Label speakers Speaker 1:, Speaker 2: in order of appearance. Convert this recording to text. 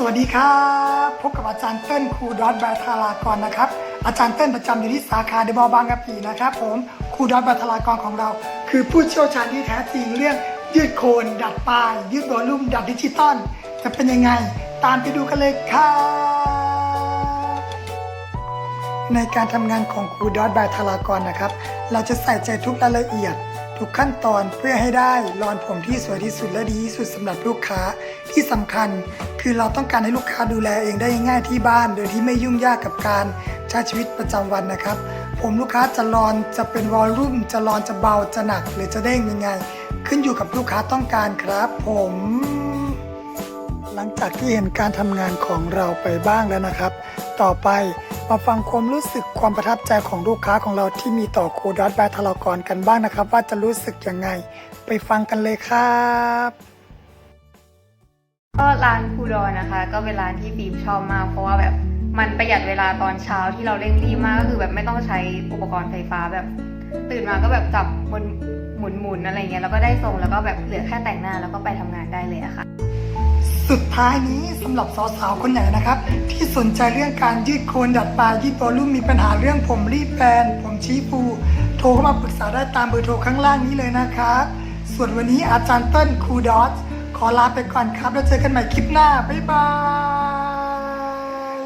Speaker 1: สวัสดีครับ พบกับอาจารย์เติ้ลครูดอทแบทารากรนะครับ อาจารย์เติ้ลประจำอยู่ที่สาขาเดบอบางกะปินะครับ ผมครูดอทแบทารากรของเรา คือผู้เชี่ยวชาญที่แท้จริงเรื่องยืดโคน ดัดปลาย ยืดวอลลุ่มดัดดิจิตอลจะเป็นยังไง ตามไปดูกันเลยครับ ในการทำงานของครูดอทบาทารากรนะครับ เราจะใส่ใจทุกรายละเอียดทุกขั้นตอนเพื่อให้ได้รอนผมที่สวยที่สุดและดีที่สุดสำหรับลูกค้าที่สำคัญ คือเราต้องการให้ลูกค้าดูแลเองได้ง่ายที่บ้าน โดยที่ไม่ยุ่งยากกับการใช้ชีวิตประจำวันนะครับ ผมลูกค้าจะรอนจะเป็นวอลลุ่มจะรอนจะเบาจะหนัก หรือจะเด้งยังไง ขึ้นอยู่กับลูกค้าต้องการครับ ผม หลังจากที่เห็นการทำงานของเราไปบ้างแล้วนะครับ ต่อไปมาฟังความรู้สึกความประทับใจของลูกค้าของเราที่มีต่อครูดอทบายทลากรกันบ้างนะครับ ว่าจะรู้สึกยังไง ไปฟังกันเลยครับ
Speaker 2: ก็ร้านคูดอนนะคะ ก็เป็นร้านที่ฟิล์มชอบมาก เพราะว่าแบบมันประหยัดเวลาตอนเช้าที่เราเร่งรีบมากก็คือแบบไม่ต้องใช้อุปกรณ์ไฟฟ้าแบบ ตื่นมาก็แบบจับบนหมุนหมุนๆอะไรเงี้ยแล้วก็ได้ทรงแล้วก็แบบเหลือแค่แต่งหน้าแล้วก็ไปทำงานได้เลยอะค่ะ
Speaker 1: สุดท้ายนี้สำหรับสาวๆคนไหนนะครับ ที่สนใจเรื่องการยืดโคนดัดปลายยืดวอลลุ่มมีปัญหาเรื่องผมรีบแบนผมชี้ฟูโทรเข้ามาปรึกษาได้ตามเบอร์โทรข้างล่างนี้เลยนะครับส่วนวันนี้อาจารย์เติ้ลครูดอท ขอลาไปก่อนครับ แล้วเจอกันใหม่คลิปหน้า บ๊ายบาย